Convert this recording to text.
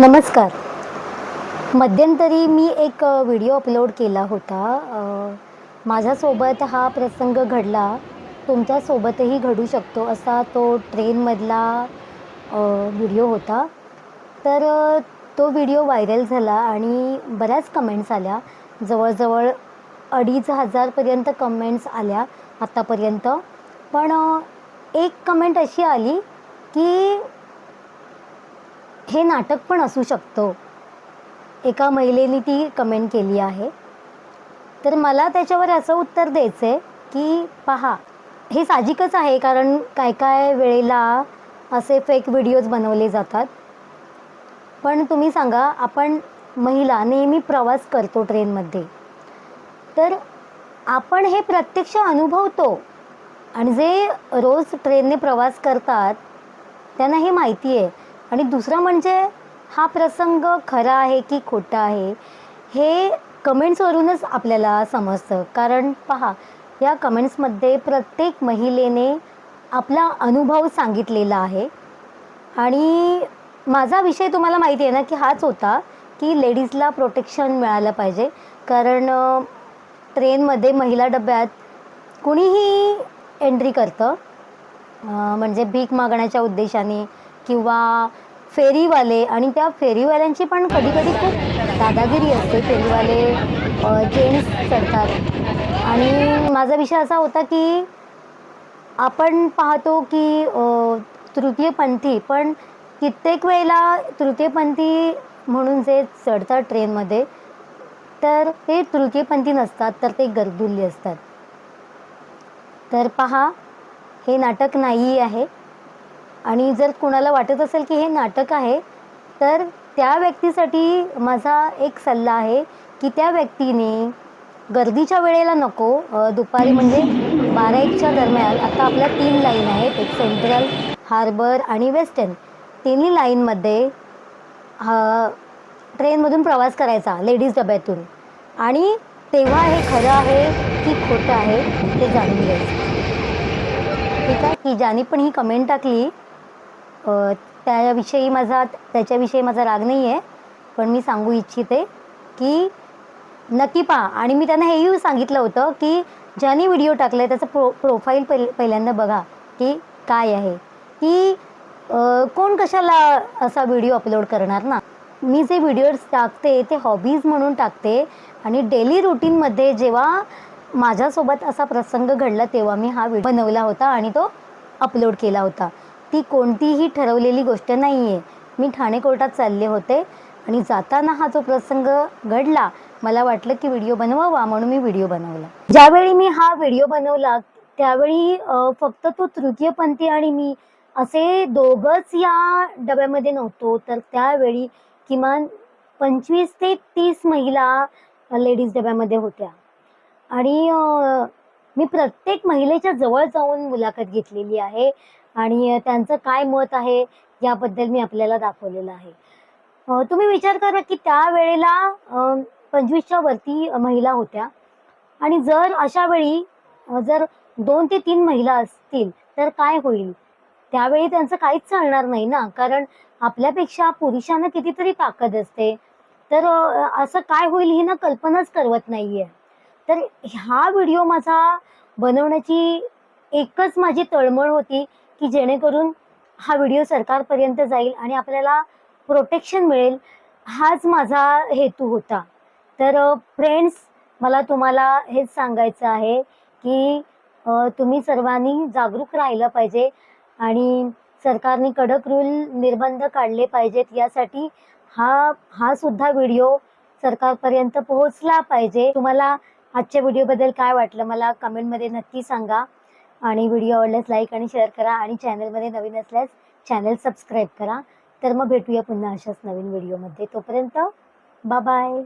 नमस्कार. मध्यंतरी मी एक व्हिडिओ अपलोड केला होता. माझ्यासोबत हा प्रसंग घडला. तुमच्यासोबतही घडू शकतो असा तो ट्रेनमधला व्हिडिओ होता. तर तो व्हिडिओ व्हायरल झाला आणि बऱ्याच कमेंट्स आल्या. जवळजवळ अडीच हजारपर्यंत कमेंट्स आल्या आत्तापर्यंत पण एक कमेंट अशी आली की हे नाटक पण असू शकतं. एका महिलेने ती कमेंट केली आहे. तर मला त्याच्यावर असं उत्तर द्यायचं आहे की पहा हे साहजिकच आहे कारण काय काय वेळेला असे फेक व्हिडिओज बनवले जातात. पण तुम्ही सांगा आपण महिला नेहमी प्रवास करतो ट्रेनमध्ये. तर आपण हे प्रत्यक्ष अनुभवतो आणि जे रोज ट्रेनने प्रवास करतात त्यांना हे माहिती आहे. आणि दुसरं म्हणजे हा प्रसंग खरा आहे की खोटा आहे हे कमेंट्सवरूनच आपल्याला समजतं. कारण पहा या कमेंट्समध्ये प्रत्येक महिलेने आपला अनुभव सांगितलेला आहे. आणि माझा विषय तुम्हाला माहिती आहे ना की हाच होता की लेडीजला प्रोटेक्शन मिळालं पाहिजे. कारण ट्रेनमध्ये महिला डब्यात कुणीही एंट्री करतं म्हणजे भीक मागण्याच्या उद्देशाने किंवा फेरीवाले आणि त्या फेरीवाल्यांची पण कधी कधी खूप दादागिरी असते फेरीवाले जेंट्स चढतात आणि माझा विषय असा होता की आपण पाहतो की तृतीयपंथी पण कित्येक वेळेला तृतीयपंथी म्हणून जे चढतात ट्रेनमध्ये तर ते तृतीयपंथी नसतात तर ते गर्दुल्ली असतात. तर पहा हे नाटक नाही आहे. आणि जर कुणाला वाटत असेल की हे नाटक आहे तर त्या व्यक्तीसाठी माझा एक सल्ला आहे की त्या व्यक्तीने गर्दीच्या वेळेला नको दुपारी म्हणजे बारा एकच्या दरम्यान आता आपल्या तीन लाईन आहेत एक सेंट्रल हार्बर आणि वेस्टर्न तिन्ही लाईनमध्ये ट्रेनमधून प्रवास करायचा लेडीज डब्यातून. आणि तेव्हा हे खरं आहे की खोटं आहे ते जाणून घ्यायचं. ठीक आहे? की ज्याने पण ही कमेंट टाकली त्याविषयी माझा त्याच्याविषयी माझा राग नाही आहे पण मी सांगू इच्छिते की नक्की पहा. आणि मी त्यांना हेही सांगितलं होतं की ज्यांनी व्हिडिओ टाकला आहे त्याचं प्रो प्रोफाईल पहि पहिल्यांदा बघा की काय आहे. की कोण कशाला असा व्हिडिओ अपलोड करणार ना? मी जे व्हिडिओज टाकते ते हॉबीज म्हणून टाकते आणि डेली रुटीनमध्ये जेव्हा माझ्यासोबत असा प्रसंग घडला तेव्हा मी हा व्हिडिओ बनवला होता आणि तो अपलोड केला होता. ती कोणतीही ठरवलेली गोष्ट नाही आहे मी ठाणे कोर्टात चालले होते आणि जाताना हा जो प्रसंग घडला मला वाटलं की व्हिडिओ बनवावा म्हणून मी व्हिडिओ बनवला. ज्यावेळी मी हा व्हिडिओ बनवला त्यावेळी फक्त तो तृतीयपंथी आणि मी असे दोघंच या डब्यामध्ये नव्हतो. तर त्यावेळी किमान पंचवीस ते तीस महिला लेडीज डब्यामध्ये होत्या. आणि मी प्रत्येक महिलेच्या जवळ जाऊन मुलाखत घेतलेली आहे आणि त्यांचं काय मत आहे याबद्दल मी आपल्याला दाखवलेलं आहे. तुम्ही विचार करा की त्यावेळेला पंचवीसच्या वरती महिला होत्या आणि जर अशा वेळी जर दोन ते तीन महिला असतील तर काय होईल? त्यावेळी त्यांचं काहीच चालणार नाही ना? कारण आपल्यापेक्षा पुरुषांना कितीतरी ताकद असते. तर असं काय होईल ही ना कल्पनाच करवत नाहीये. तर हा व्हिडिओ माझा बनवण्याची एकच माझी तळमळ होती की जेणेकरून हा व्हिडिओ सरकारपर्यंत जाईल आणि आपल्याला प्रोटेक्शन मिळेल हाच माझा हेतू होता. तर फ्रेंड्स मला तुम्हाला हेच सांगायचं आहे की तुम्ही सर्वांनी जागरूक राहिलं पाहिजे आणि सरकारने कडक रूल निर्बंध काढले पाहिजेत. यासाठी हा हा सुद्धा व्हिडिओ सरकारपर्यंत पोहोचला पाहिजे. तुम्हाला आजच्या व्हिडिओबद्दल काय वाटलं मला कमेंटमध्ये नक्की सांगा. आणि व्हिडिओ आवडल्यास लाईक आणि शेअर करा आणि चॅनलमध्ये नवीन असल्यास चॅनल सबस्क्राईब करा. तर मग भेटूया पुन्हा अशाच नवीन व्हिडिओमध्ये तोपर्यंत बाय